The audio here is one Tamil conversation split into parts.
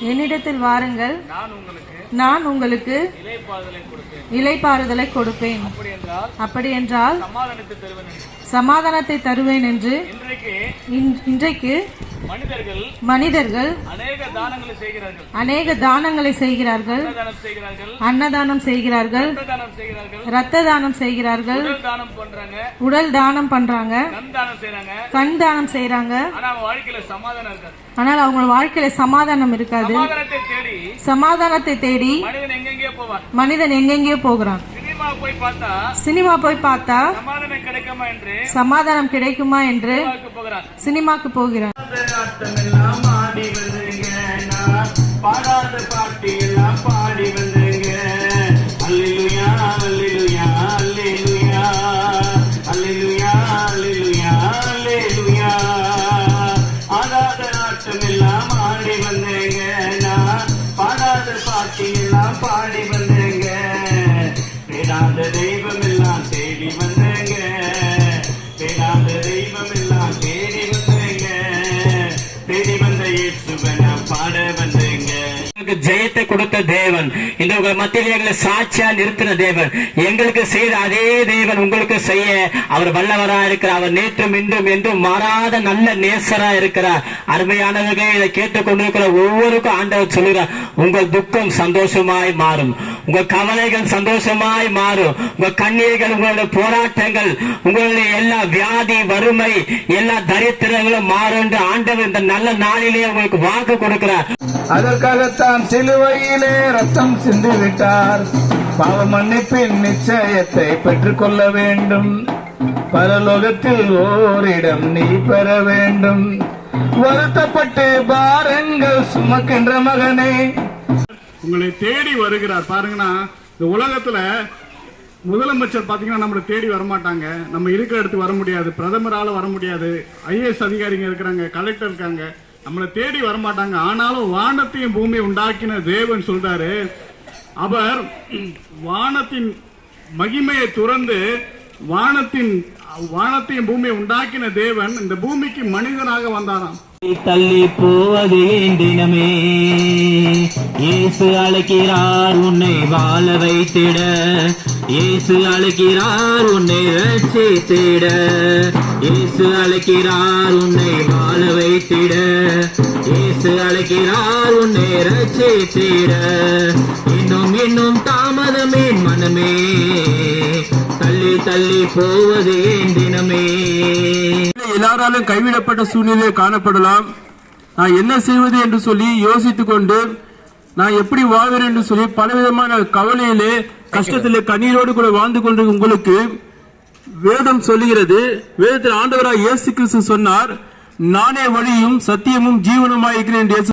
என்னிடத்தில் வாருங்கள். நான் உங்களுக்கு இலைப்பாறுதலை கொடுப்பேன். அப்படி என்றால் சமாதானத்தை தருவேன் என்று. இன்றைக்கு இன்- இன்றைக்கு மனிதர்கள் மனிதர்கள் அநேக தானங்களை செய்கிறார்கள். அநேக தானங்களை செய்கிறார்கள். அன்னதானம் செய்கிறார்கள். செய்கிறார்கள். தானம் செய்கிறார்கள். உடல் தானம் பண்றாங்க. கண் தானம் இருக்காது. ஆனால் அவங்க வாழ்க்கையில சமாதானம் இருக்காது. சமாதானத்தை தேடி சமாதானத்தை தேடி மனிதன் எங்கெங்கே போவான். மனிதன் எங்கெங்கேயோ போகிறான். சினிமா போய் பார்த்தா சினிமா போய் பார்த்தா சமாதானம் கிடைக்குமா என்று சமாதானம் கிடைக்குமா என்று சினிமாக்கு போகிறான் ஆடி வந்துங்க நான் பாடாத பாட்டு எல்லாம் பாடி வந்துங்க அல்லேலூயா அல்லேலூயா அல்லேலூயா. அல்லேலூயா அல்லேலூயா அல்லேலூயா. ஆடாத ஆடி வந்தேங்க. நான் பாடாத பாட்டு எல்லாம் பாடி வந்தேங்க. Saturday. எங்களுக்கு ஜெயத்தை கொடுத்த தேவன். இந்த உங்கள் மத்தியில் எங்களை சாட்சியா நிறுத்தின தேவன். எங்களுக்கு செய்த அதே தேவன் உங்களுக்கு செய்ய. அவர் வல்லவரா இருக்கிறார். அவர் நேற்றும் இன்றும் என்றும் மாறாத நல்ல நேசரா இருக்கிறார். அருமையானவர்கள் இதை கேட்டுக் கொண்டிருக்கிற ஒவ்வொருக்கும் ஆண்டவர் சொல்லுகிறார் உங்கள் துக்கம் சந்தோஷமாய் மாறும். உங்கள் கவலைகள் சந்தோஷமாய் மாறும். உங்கள் கண்ணீர்கள் உங்களுடைய போராட்டங்கள் உங்களுடைய எல்லா வியாதி வறுமை எல்லா தரித்திரங்களும் மாறும் என்று ஆண்டவர் இந்த நல்ல நாளிலே உங்களுக்கு வாக்கு கொடுக்கிறார். அதற்காகத்தான் சிலுவையிலே ரத்தம் சிந்துவிட்டார். பாவ மன்னிப்பின் நிச்சயத்தை பெற்றுக்கொள்ள வேண்டும். பரலோகத்தில் ஓரிடம் நீ பெற வேண்டும். வருத்தப்பட்டு பாருங்கள் சுமக்கின்ற மகனே. உங்களை தேடி வருகிறார். பாருங்கன்னா இந்த உலகத்துல முதலமைச்சர் பாத்தீங்கன்னா நம்மளை தேடி வரமாட்டாங்க. நம்ம இருக்கிற இடத்துக்கு வர முடியாது. பிரதமரால வர முடியாது. ஐஏஎஸ் அதிகாரிங்க இருக்கிறாங்க கலெக்டர் இருக்காங்க. நம்மளை தேடி வரமாட்டாங்க. ஆனாலும் வானத்தையும் பூமியை உண்டாக்கின தேவன் சொல்றாரு. அவர் வானத்தின் மகிமையை துறந்து வானத்தின் வானத்தையும் பூமியை உண்டாக்கின தேவன் இந்த பூமிக்கு மனிதனாக வந்தாராம். தள்ளி போவது ஏன் தினமே இயேசு அழைக்கிறார் உன்னை வாழ வைத்திட. இயேசு அழைக்கிறார் உன்னை ரட்சித்திட. இயேசு அழைக்கிறார் உன்னை வாழ வைத்திட. இயேசு அழைக்கிறார் உன்னை ரட்சித்திட. இன்னும் இன்னும் தாமதமே மனமே. தள்ளி தள்ளி போவது ஏன் தினமே. எல்லாராலும் கைவிடப்பட்ட சூழ்நிலை காணப்படலாம். நான் என்ன செய்வது என்று சொல்லி யோசித்துக் கொண்டு நான் எப்படி வாழ்வேன் என்று சொல்லி பலவிதமான கவலையிலே கஷ்டத்திலே கண்ணீரோடு கூட வாழ்ந்து கொண்டு உங்களுக்கு வேதம் சொல்லுகிறது. வேதத்தில் ஆண்டவராக இயேசு கிறிஸ்து சொன்னார் நானே வழியும் சத்தியமும் ஜீவனுமாய் இருக்கிறேன் என்று இயேசு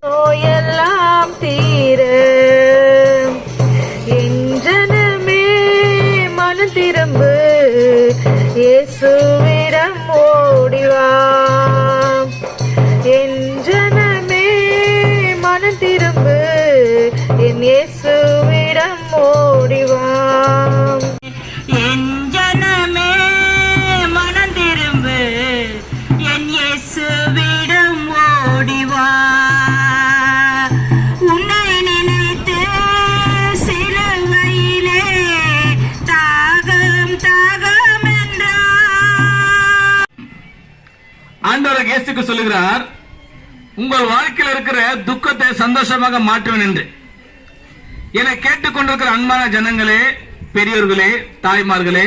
தீர. எஞ்சனமே மனம் திரும்பு. இயேசுவிடம் ஓடிவா. என்ற மனம் திரும்பு. என் இயேசுவிடம் ஓடிவா என் ஜனமே மனம் திரும்பு. என் இயேசுவிடம் ஓடிவா உன்னை நினைத்து சிலுவையிலே தாகம் தாகம் என்றார். ஆண்டவர் இயேசுக்கு சொல்லுகிறார் உங்கள் வாழ்க்கையில் இருக்கிற துக்கத்தை சந்தோஷமாக மாற்றுவேன் என்று. என கேட்டுக்கொண்டிருக்கிற அன்பான ஜனங்களே பெரியோர்களே தாய்மார்களே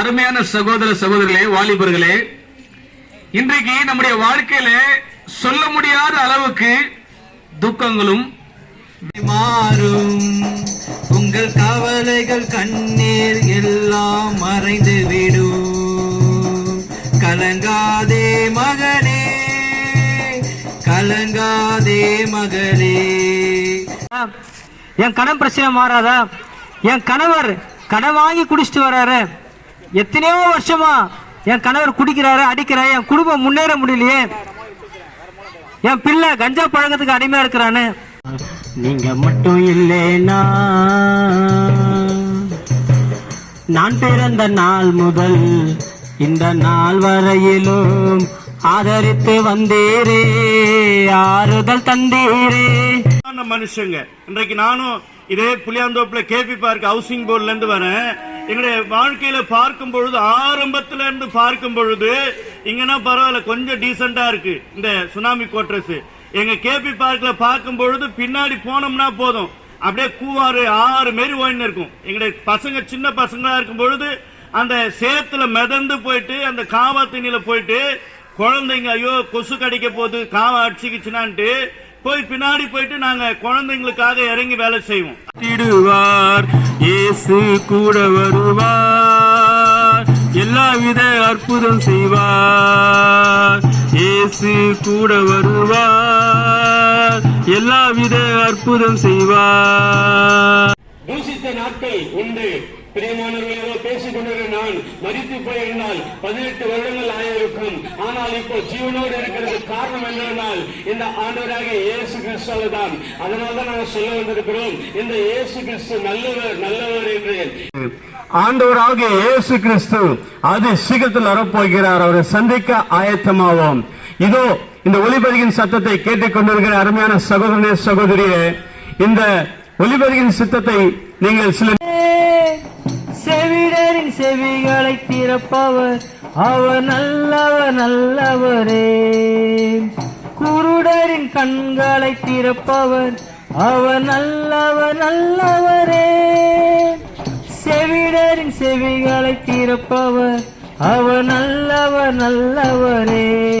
அருமையான சகோதர சகோதரிகளே வாலிபர்களே இன்றைக்கு நம்முடைய வாழ்க்கையில சொல்ல முடியாத அளவுக்கு துக்கங்களும் மாறும். உங்கள் கவலைகள் கண்ணீர் எல்லாம் மறைந்து விடும். மகளே. என் கடன் பிரச்சனை மாறாதா? என் கணவர் கடன் வாங்கி குடிச்சிட்டு வர்றாரு எத்தனையோ வருஷமா என் கணவர் குடிக்கிறாரு அடிக்கிறாரு. என் குடும்பம் முன்னேற முடியலையே. என் பிள்ளை கஞ்சா பழக்கத்துக்கு அடிமையா இருக்கிறான்னு நீங்க மட்டும் இல்லைனா நான் பிறந்த நாள் முதல் இந்த நாள் வரையிலும் ஆதரித்து வந்தேரே. ஆறுதல் தந்தீரே. மனுஷங்க இன்றைக்கு நானும் இதே புளியாந்தோப்புல கேபி பார்க் ஹவுசிங் போர்டுல இருந்து வரேன். எங்களுடைய வாழ்க்கையில பார்க்கும் பொழுது ஆரம்பத்துல இருந்து பார்க்கும் பொழுது இங்கன்னா பரவாயில்ல கொஞ்சம் டீசெண்டா இருக்கு. இந்த சுனாமி கோட்ரஸ் எங்க கேபி பார்க்ல பார்க்கும் பொழுது பின்னாடி போனோம்னா போதும். அப்படியே கூவாறு ஆறு மாரி ஓடின்னு இருக்கும். எங்களுடைய பசங்க சின்ன பசங்களா இருக்கும் பொழுது அந்த சேத்துல மிதந்து போயிட்டு அந்த காவா தண்ணியில போயிட்டு குழந்தைங்க ஐயோ கொசு கடிக்க போகுது காவா அடிச்சுக்கிச்சுனான்ட்டு போய் பின்னாடி போயிட்டு நாங்க குழந்தைங்களுக்காக இறங்கி வேலை செய்வோம். திடுவார் இயேசு கூட வருவார் எல்லாவித அற்புதம் செய்வார். இயேசு கூட வருவார் எல்லாவித அற்புதம் செய்வார். தூசித்த நாட்கள் உண்டு. பிரியமானவர்களோ பேசிக் கொண்டிருக்கிற நான் மறித்து போயிருந்தால் பதினெட்டு வருடங்கள் ஆயிருக்கும். ஆனால் இப்போ ஜீவனோடு இருக்கிறது காரணம் என்னவென்றால் இந்த ஆண்டவராக இயேசு கிறிஸ்துவ தான். அதனால தான் நாங்கள் சொல்ல வந்திருக்கிறோம் இந்த இயேசு கிறிஸ்து நல்லவர் நல்லவர் என்று. ஆண்டவராக இயேசு கிறிஸ்து அது சீக்கிரத்தில் வரப்போகிறார். அவரை சந்திக்க ஆயத்தமாவோம். இதோ இந்த ஒலிபெருகின் சத்தத்தை கேட்டுக் கொண்டிருக்கிற அருமையான சகோதரனே சகோதரியே இந்த ஒலிபெருகின் சித்தத்தை நீங்கள் சில என் செவிகளை திறப்பவர். அவர் நல்லவர் நல்லவரே. குருடரின் கண்களை திறப்பவர். அவர் நல்லவர் நல்லவரே. செவிடரின் செவிகளை திறப்பவர். அவர் நல்லவர் நல்லவரே.